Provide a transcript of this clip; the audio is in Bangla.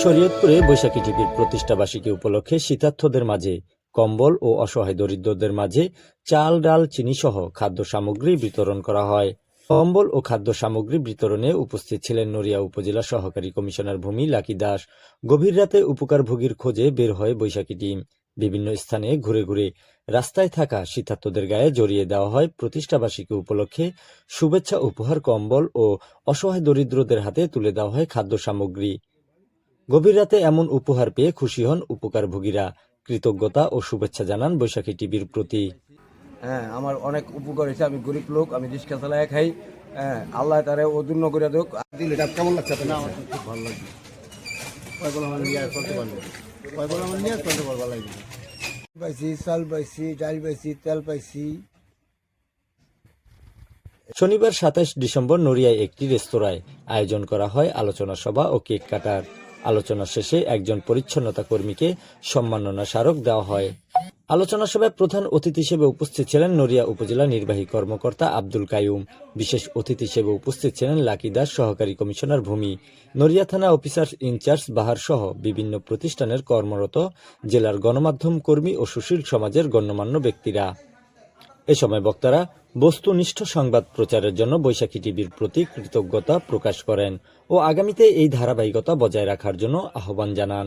শরীয়তপুরে বৈশাখী টিভির প্রতিষ্ঠাবার্ষিকী উপলক্ষে শীতার্থদের মাঝে, কম্বল ও অসহায় দরিদ্রদের মাঝে চাল, ডাল চিনি সহ খাদ্য সামগ্রী বিতরণ করা হয়। কম্বল ও খাদ্য সামগ্রী বিতরণে উপস্থিত ছিলেন নড়িয়া উপজেলা সহকারী কমিশনার ভূমি লাকি দাস। গভীর রাতে উপকারভোগীর খোঁজে বের হয় বৈশাখী টিম। বিভিন্ন স্থানে ঘুরে ঘুরে রাস্তায় থাকা শীতার্থদের গায়ে জড়িয়ে দেওয়া হয় প্রতিষ্ঠাবার্ষিকী উপলক্ষে শুভেচ্ছা উপহার, কম্বল ও অসহায় দরিদ্রদের হাতে তুলে দেওয়া হয় খাদ্য সামগ্রী। গভীর রাতে এমন উপহার পেয়ে খুশি হন উপকারভোগীরা। কৃতজ্ঞতা ও শুভেচ্ছা জানান বৈশাখী টিভির প্রতি। হ্যাঁ আমার অনেক উপকার হয়েছে। আমি গরিব লোক আমি রিক্সা চালায় খাই। হ্যাঁ আল্লাহ তারে অদূর্ণ করে দেখ দিল এটা কেমন লাগছে আপনার আমার খুব ভালো লাগছে। কয়গুলো আমার নিয়ে আর চলতে কয়গুলো আমার নিয়ে আর পারব লাগবে পাইছি চাল পাইছি ডাল পাইছি তেল পাইছি। শনিবার সাতাশ ডিসেম্বর নড়িয়ায় একটি রেস্তোরাঁয় আয়োজন করা হয় আলোচনা সভা ও কেক কাটার। আলোচনা শেষে একজন পরিচ্ছন্নতা কর্মীকে সম্মাননা স্মারক দেওয়া হয়। আলোচনা সভায় প্রধান অতিথি হিসেবে উপস্থিত ছিলেন নড়িয়া উপজেলা নির্বাহী কর্মকর্তা আব্দুল কায়ুম বিশেষ অতিথি হিসেবে উপস্থিত ছিলেন লাকি দাস সহকারী কমিশনার ভূমি। নড়িয়া থানা অফিসার ইনচার্জ বাহার সহ বিভিন্ন প্রতিষ্ঠানের কর্মরত জেলার গণমাধ্যম কর্মী ও সুশীল সমাজের গণ্যমান্য ব্যক্তিরা। এ সময় বক্তারা বস্তুনিষ্ঠ সংবাদ প্রচারের জন্য বৈশাখী টিভির প্রতি কৃতজ্ঞতা প্রকাশ করেন ও আগামীতে এই ধারাবাহিকতা বজায় রাখার জন্য আহ্বান জানান।